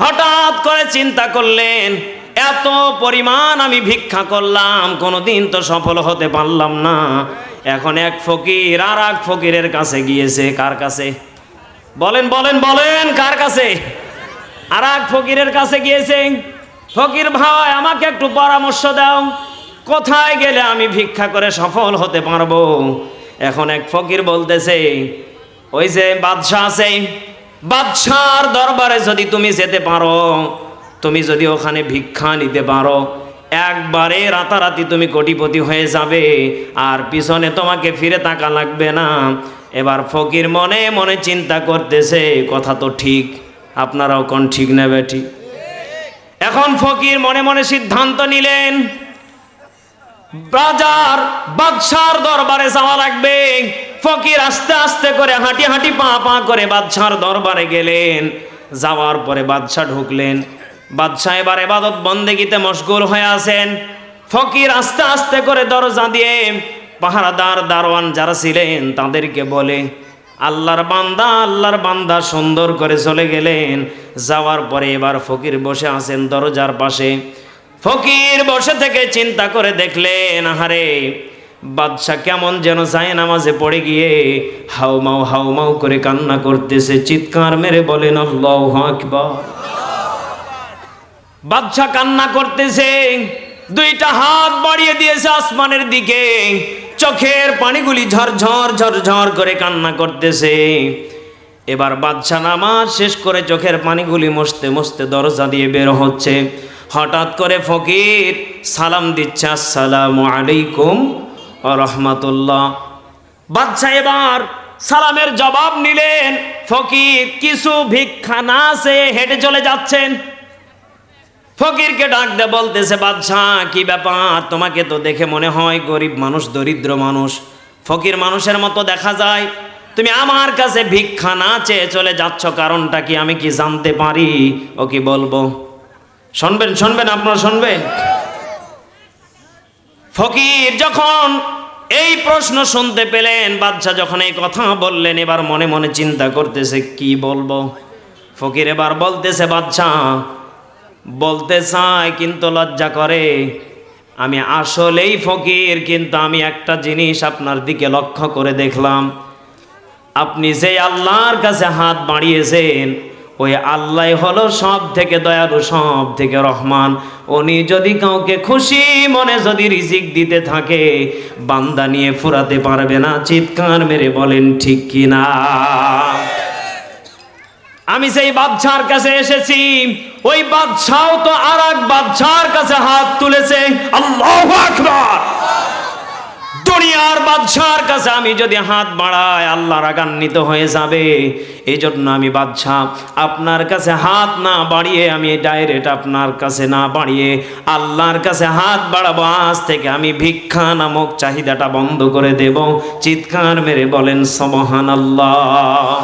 হঠাৎ করে চিন্তা করলেন, এত পরিমাণ আমি ভিক্ষা করলাম, কোনোদিন তো সফল হতে পারলাম না। এখন এক ফকির আর এক ফকিরের কাছে গিয়েছে, কার কাছে? বলেন বলেন বলেন, কার কাছে? আর এক ফকিরের কাছে গিয়েছে, ফকির ভাই, আমাকে একটু পরামর্শ দাও, কোথায় গেলে আমি ভিক্ষা করে সফল হতে পারব? এখন এক ফকির বলতেছে, ওই যে বাদশাহ আছে বাদশার দরবারে যদি তুমি যেতে পারো, তুমি যদি ওখানে ভিক্ষা নিতে পারো, একবারে রাতারাতি তুমি কোটিপতি হয়ে যাবে, আর পিছনে তোমাকে ফিরে তাকা লাগবে না। এবার ফকির মনে মনে চিন্তা করতেছে, কথা তো ঠিক, আপনারাও কোন ঠিক নেবে ঠিক এখন ফকির মনে মনে সিদ্ধান্ত নিলেন, রাজার বাদশার দরবারে যাওয়া লাগবে। ফকির আস্তে আস্তে করে হাঁটি হাঁটি পা পা করে বাদশার দরবারে গেলেন। যাওয়ার পরে বাদশাহ ঢুকলেন। বাদশাহ এবার এবাদত বন্দেগিতে মশগুল হয়ে আছেন। ফকির আস্তে আস্তে করে দরজা দিয়ে পাহারাদার দারোয়ান যারা ছিলেন তাদেরকে বলে, আল্লাহর বান্দা আল্লাহর বান্দা সুন্দর করে চলে গেলেন। যাওয়ার পরে এবার ফকির বসে আছেন দরজার পাশে। ফকির বসে থেকে চিন্তা করে দেখলেন, আহারে বাদশাহ কেমন যেন যায় নামাজে পড়ে গিয়ে হাউমাউ হাউমাউ করে কান্না করতেছে, চিৎকার মেরে বলেন, আল্লাহু আকবার। বাদশাহ কান্না করতেছে, দুইটা হাত বাড়িয়ে দিয়েছে আসমানের দিকে, চোখের পানিগুলি ঝরঝর ঝরঝর করে কান্না করতেছে। এবার বাদশাহ নামাজ শেষ করে চোখের পানিগুলি মুছতে মুছতে দরজা দিয়ে বের হচ্ছে। হঠাৎ করে ফকির সালাম দিচ্ছে, আসসালামু আলাইকুম। রহমাতুল্লাহ। বাদশাহ এবার সালামের জবাব নিলেন, ফকির কিছু ভিক্ষা না সে হেঁটে চলে যাচ্ছেন। ফকিরকে ডাক দে বলতেছে, বাদশাহ, কি ব্যাপার? তোমাকে তো দেখে মনে হয় গরিব মানুষ, দরিদ্র মানুষ। ফকির মানুষের মতো দেখা যায়। তুমি আমার কাছে ভিক্ষা না চেয়ে চলে যাচ্ছ, কারণটা কি আমি কি জানতে পারি? ও কি বলব? শুনবেন শুনবেন, আপনারা শুনবেন? ফকির যখন এই প্রশ্ন শুনতে পেলেন বাদশাহ যখন এই কথা বললেন, এবার মনে মনে চিন্তা করতেছে, কি বলব? ফকির এবার বলতেছে বাদশাহ বলতে চায়, কিন্তু লজ্জা করে। আমি আসলেই ফকির, কিন্তু আমি একটা জিনিস আপনার দিকে লক্ষ্য করে দেখলাম। আপনি যে আল্লাহর কাছে হাত বাড়িয়েছেন ওই আল্লাহ হলো সব থেকে দয়ালু সব থেকে রহমান। উনি যদি কাউকে খুশি মনে যদি রিজিক দিতে থাকে, বান্দা নিয়ে ফুরাতে পারবে না, চিৎকার মেরে বলেন, ঠিক কিনা আমি সেই বাদশার কাছে এসেছি। ওই বাদশাও তো আর এক বাদশার কাছে হাত তুলেছে। আল্লাহ আকবার। দুনিয়ার বাদশার কাছে আমি যদি হাত বাড়াই আল্লাহ রাগান্বিত হয়ে যাবে। এই জন্য আমি বাদশাহ আপনার কাছে হাত না বাড়িয়ে আমি ডাইরেক্ট আপনার কাছে না বাড়িয়ে আল্লাহর কাছে হাত বাড়াবো। আজ থেকে আমি ভিক্ষা নামক চাহিদাটা বন্ধ করে দেব। চিৎকার মেরে বলেন সমহান আল্লাহ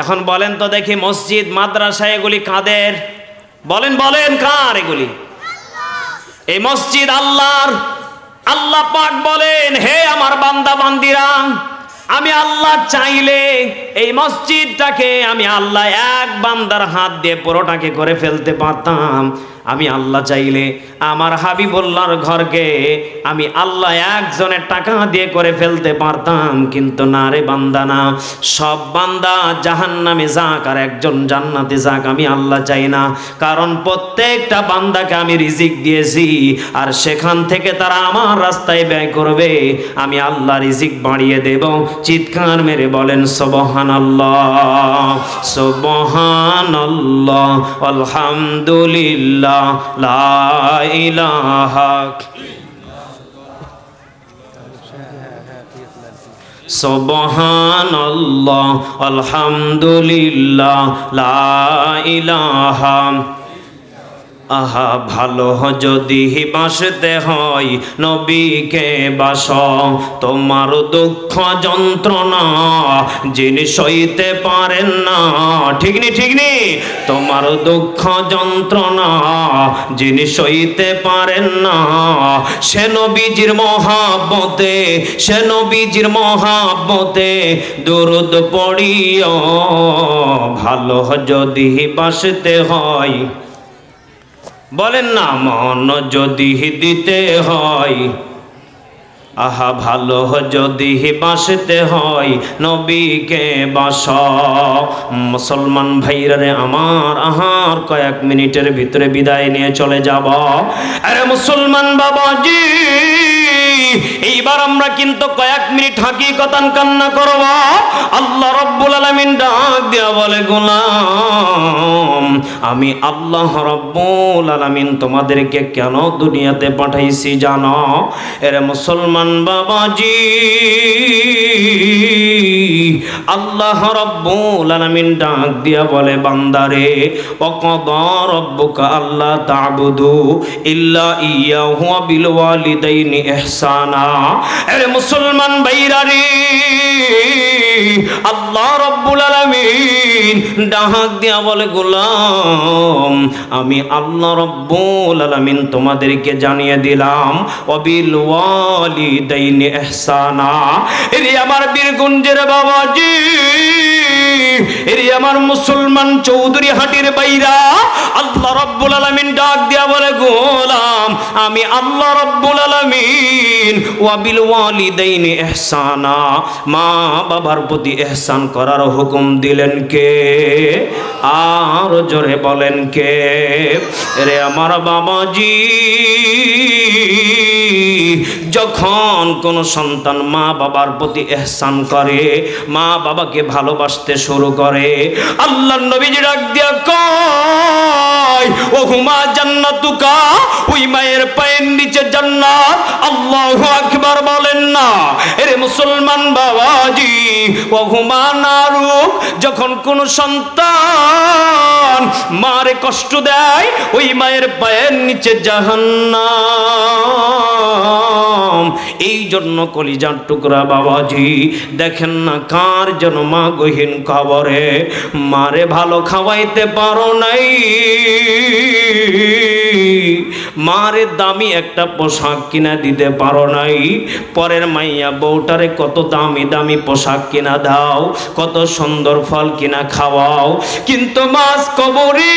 এখন বলেন তো দেখি মসজিদ, মাদ্রাসা, এগুলি কাদের? বলেন বলেন কার এগুলি? এই মসজিদ আল্লাহর আল্লাহ পাক বলেন, হে আমার বান্দা, বান্দিরা, আমি আল্লাহ চাইলে এই মসজিদটাকে আমি আল্লাহ এক বান্দার হাত দিয়ে পুরোটাকে করে ফেলতে পারতাম। আমি আল্লাহ চাইলে আমার হাবিবুল্লাহর ঘরকে আমি আল্লাহ একজনের টাকা দিয়ে করে ফেলতে পারতাম, কিন্তু না রে বান্দা না। সব বান্দা জাহান্নামে যাক আর একজন জান্নাতে যাক, আমি আল্লাহ চাই না। কারণ প্রত্যেকটা বান্দাকে আমি রিজিক দিয়েছি আর সেখান থেকে তারা আমার রাস্তায় ব্যয় করবে। আমি আল্লাহ রিজিক বাড়িয়ে দেব। চিৎকার মেরে বলেন সবহান আল্লাহ সবহান আল্লাহ আলহামদুলিল্লাহ। লা ইলাহা সুবহানাল্লাহ আলহামদুলিল্লাহ লা ইলাহা আহা, ভালো যদি বাসতে হয় নবীকে বাস, তোমার দুঃখ যন্ত্রণা যিনি সইতে পারেন না। ঠিক নি ঠিক নি? তোমার দুঃখ যন্ত্রণা যিনি সইতে পারেন না। সে নবীজির মহাব্বতে, সে নবীজির মহাব্বতে দুরুদ পড়িও। ভালো যদি বাসতে হয় বলেন না, মন যদি দিতে হয়, আহা, ভালো যদি বাসতে হয়, নবীকে বাস মুসলমান ভাইরা রে আমার আহার কয়েক মিনিটের ভিতরে বিদায় নিয়ে চলে যাব। আরে মুসলমান বাবা বাবাজি! এইবার আমরা কিন্তু কয়েক মিনিট হাকিকতান কান্না করব। আল্লাহ রব্বুল আলামিন ডাক দিয়া বলে, গোলাম, আমি আল্লাহ রব্বুল আলামিন তোমাদেরকে কেন দুনিয়াতে পাঠাইছি জানো? এরে মুসলমান বাবাজি, আল্লাহ রব্বুল আলামিন ডাক দিয়া বলে, বান্দারে, অকদ রব্বুকা আল্লাহ তাবুদু ইল্লা ইয়াহু বিল ওয়ালিদাইনি ইহসানা। মুসলমান ভাইরা রে। আল্লাহ রব্বুল আলামিন ডাহাক দিয়া বলে, গোলাম, আমি আল্লাহ রব্বুল আলামিন তোমাদেরকে জানিয়ে দিলাম, অবিল ওয়ালিদাইনি ইহসানা। এরে আমার বীরগঞ্জের বাবাজি, এরে আমার মুসলমান চৌধুরী হাটির বাইরা, আল্লাহ রব্বুল আলামিন ডাক দিয়া বলে, গোলাম, আমি আল্লাহ রব্বুল আলামিন ওয়াবিল ওয়ালিদাইনি ইহসানা। মা বাবার প্রতি ইহসান করার হুকুম দিলেন কে? আর জোরে বলেন কে? রে আমার বাবাজি যখন কোন সন্তান মা বাবার প্রতি এহসান করে মা বাবাকে ভালোবাসতে শুরু করে আল্লাহ নবীজি ডাক দিয়া কয় ও হুমা জান্নাতুকা, ওই মায়ের পায়ের নিচে জান্নাত, আল্লাহু আকবার বলেন না, এরে মুসলমান বাবাজি ও হুমা নারুক, যখন কোন সন্তান মারে কষ্ট দেয়, ওই মায়ের পায়ের নিচে জাহান্নাম এই জন্য কলিজার টুকরা বাবাজি, দেখেন না কার যেন মা গহীন কবরে মারে ভালো খাওয়াইতে পারো নাই। মারে দামি একটা পোশাক কিনা দিতে পারো নাই। পরের মাইয়া বউটারে কত দামি দামি পোশাক কিনা দাও, কত সুন্দর ফল কিনা খাওয়াও। কিন্তু মাছ কবরে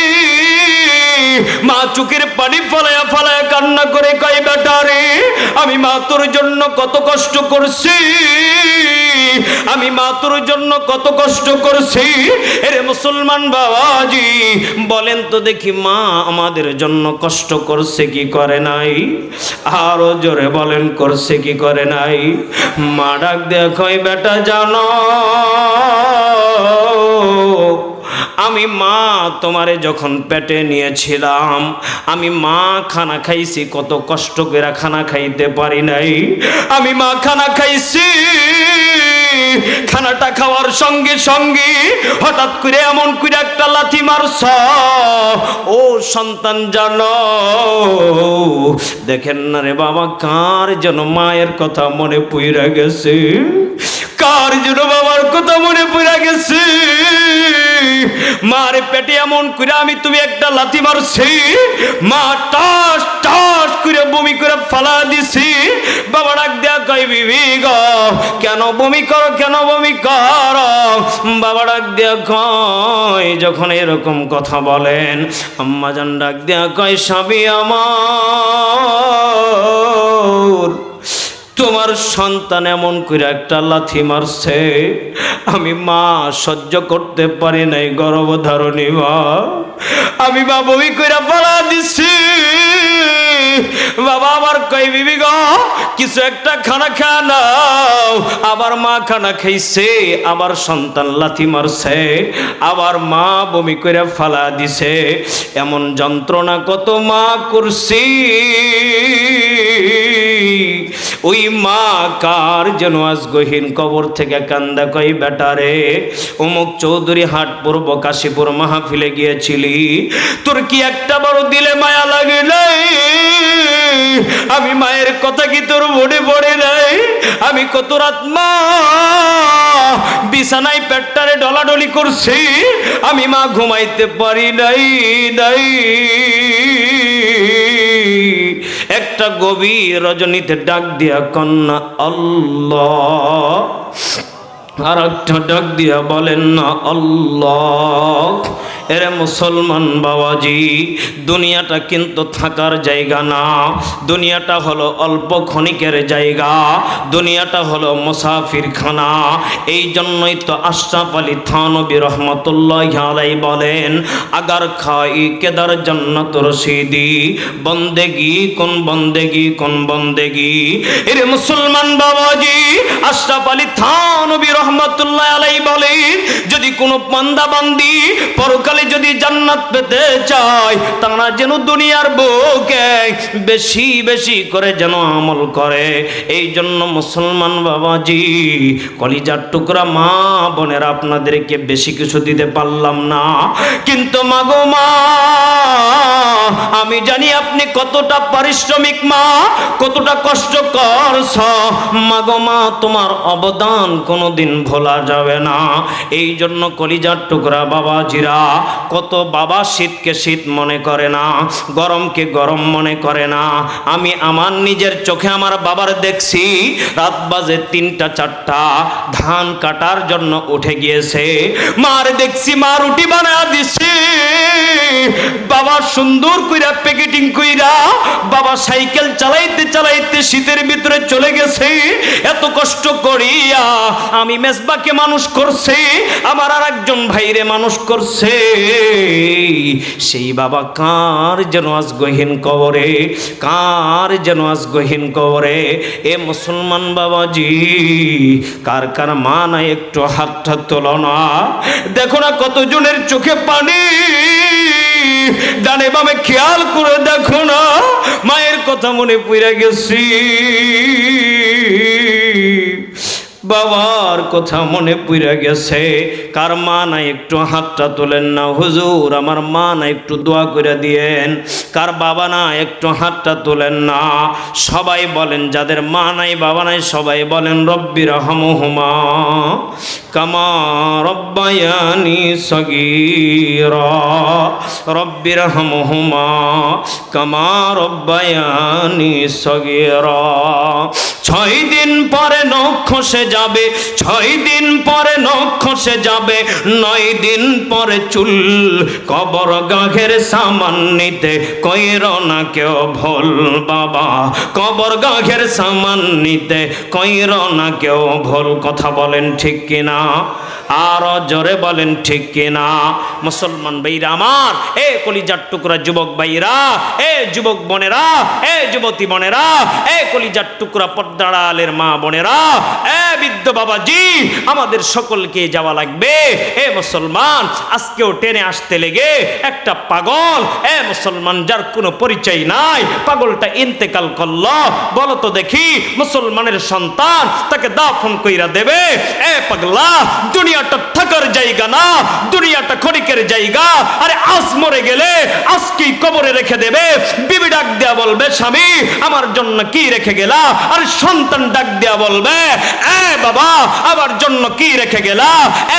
মা চোখের পানি ফলায়া ফলায়া কান্না করে কয় বেটারে আমি মা তোর জন্য কত কষ্ট করছি। আমি মা তোর জন্য কত কষ্ট করছি। এরে মুসলমান বাবাজি, বলেন তো দেখি মা আমাদের জন্য কষ্ট করছে কি করে নাই? আরও জোরে বলেন, করছে কি করে নাই? মা ডাক দেখো বেটা জানো আমি মা তোমারে যখন পেটে নিয়েছিলাম, আমি মা খানা খাইছি, কত কষ্ট করে খানা খাইতে পারি নাই। আমি মা খানা খাইছি, খানাটা খাওয়ার সঙ্গে সঙ্গে হঠাৎ করে এমন করে একটা লাথি মারছ। ও সন্তান জান, দেখেন না রে বাবা, কার যেন মায়ের কথা মনে পুইরা গেছে? কার যেন বাবার কথা মনে পুইরা গেছে? মারে পেটে এমন করে আমি তুমি একটা লাথি মারছি, মা টাস টাস করে বমি করে ফালা দিছি। বাবা ডাক দেয়া কই বিবি গো, কেন বমি করো, কেন বমি কর? বাবা ডাক দেয়া কয়, যখন এরকম কথা বলেন, আম্মা জান ডাক দেয়া কয় স্বামী আমার। তোমার সন্তান এমন করে একটা লাথি মারছে, আমি মা সহ্য করতে পারি নাই, গর্ভধারণী মা। আমি বা বমি করে পালা দিছি, বাবা আমার কই বিবি গো, কিছু একটা খানা খা নাও। আবার মা খানা খাইছে আবার সন্তান লাথি মারছে, আবার মা বমি করে ফালা দিছে। এমন যন্ত্রণা কত মা করছি। মা, কার যেন আজ গহীন কবর থেকে কান্দা কই বেটারে অমুক চৌধুরী হাটপুর পূর্ব কাশীপুর মাহফিলে গিয়েছিলি। তোর কি একটা বড় দিলে মায়া লাগে নাই? আমি মায়ের কথা কি তোর মনে পড়ে নাই? আমি কত রাত মা, বিছানায় পেটটারে ডলাডলি করছি। আমি মা ঘুমাইতে পারি নাই নাই। একটা গভীর রজনীতে ডাক দিয়া কন্যা আল্লাহ। আর একটা ডাক দিয়া বলেন না, আল্লাহ। এরে মুসলমান বাবাজি, দুনিয়াটা কিন্তু থাকার জায়গা না। দুনিয়াটা হলো অল্প ক্ষণিকের জায়গা। দুনিয়াটা হলো মুসাফিরখানা। এই জন্যই তো আশরাফ আলী থানবী রহমতুল্লাহ আলাই বলেন, আগার খাই কেদার জান্নাত রশিদি। বন্দেগি কোন বন্দেগি কোন বন্দেগি? এরে মুসলমান বাবাজি, আশরাফ আলী থানবী রহমতুল্লাহ আলাই বলেন, যদি কোনো বান্দা বান্দি পরকালে যদি জান্নাত পেতে চায়, তারা যেন দুনিয়ার বুকে বেশি বেশি করে যেন আমল করে। এই জন্য মুসলমান বাবাজি, কলিজার টুকরা মা বোনের আপনাদেরকে বেশি কিছু দিতে পারলাম না। কিন্তু মাগো মা, আমি জানি আপনি কতটা পারিশ্রমিক মা, কতটা কষ্ট করছ মাগো মা, তোমার অবদান কোনোদিন ভোলা যাবে না। এই জন্য কলিজার টুকরা বাবাজিরা কত বাবা শীতকে শীত মনে করে না, গরমকে গরম মনে করে না। আমি আমার নিজের চোখে আমার বাবার দেখছি, রাত বাজে তিনটা, চারটা, ধান কাটার জন্য উঠে গিয়েছে। মার দেখছি, মা রুটি বানা দিছে। বাবা সুন্দর কইরা প্যাকেটিং কইরা বাবা সাইকেল চালাইতে চালাইতে শীতের ভিতরে চলে গেছে। এত কষ্ট করিয়া আমি মেজবাকে মানুষ করছে, আমার আর একজন ভাইরে মানুষ করছে। সেই বাবা কার যেন আজ গহীন কবরে, কার যেন আজ গহীন কবরে? এ মুসলমান বাবাজি, কার কার মা না একটু হাতটা তোলো না। দেখো না কতজনের চোখে পানি, ডানে বামে খেয়াল করে দেখো না, মায়ের কথা মনে পড়ে গেছি। বাবার কথা মনে পড়ে গেছে। কার মা নাই একটু হাতটা তোলেন না। হুজুর, আমার মা না একটু দোয়া করে দিয়েন। কার বাবা না একটু হাতটা তোলেন না। সবাই বলেন, যাদের মা নাই, বাবা নাই, সবাই বলেন, রব্বি রহমহুমা। সগীরা। রব্বি রহমহুমা কামা রব্বায়ানি সগীরা। ছয় দিন পরে নখ খসে যাবে, ছয় দিন পরে নখ খসে যাবে, নয় দিন পরে চুল কবর গাঘের সামান নিতে কইর না কেউ ভোল বাবা। কবর গাঘের সামান নিতে কইর না কেউ ভুল। কথা বলেন ঠিক কিনা? আর জোরে বলেন, ঠিক কিনা? মুসলমান ভাইরা আমার, এ কলিজার টুকরা যুবক ভাইরা, এ যুবক বোনেরা, এ যুবতী বোনেরা, এ কলিজার টুকরা পর্দাড়ালের মা বোনেরা, এ বৃদ্ধ বাবাজি, আমাদের সকলকে যাওয়া লাগবে। এ মুসলমান, আজকেও টেনে আসতে লেগে একটা পাগল, এ মুসলমান যার কোনো পরিচয় নাই, পাগলটা ইন্তেকাল করল। বলো তো দেখি, মুসলমানের সন্তান তাকে দাফন কইরা দেবে? এ পাগলা দুনিয়াটা থাকার জায়গা না, দুনিয়াটা ক্ষণিকের জায়গা। আরে আজ মরে গেলে আজকেই কবরে রেখে দেবে? বিবি ডাক দেয়া বলবে, স্বামী, আমার জন্য কি রেখে গেলা? আর সন্তান ডাক দেয়া বলবে, এ বাবা, আমার জন্য কি রেখে গেলা?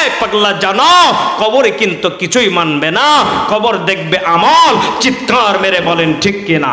এ পাগলা জানো, কবরে কিন্তু কিছুই মানবে না। কবর দেখবে আমল, চিৎকার মেরে বলেন, ঠিক কিনা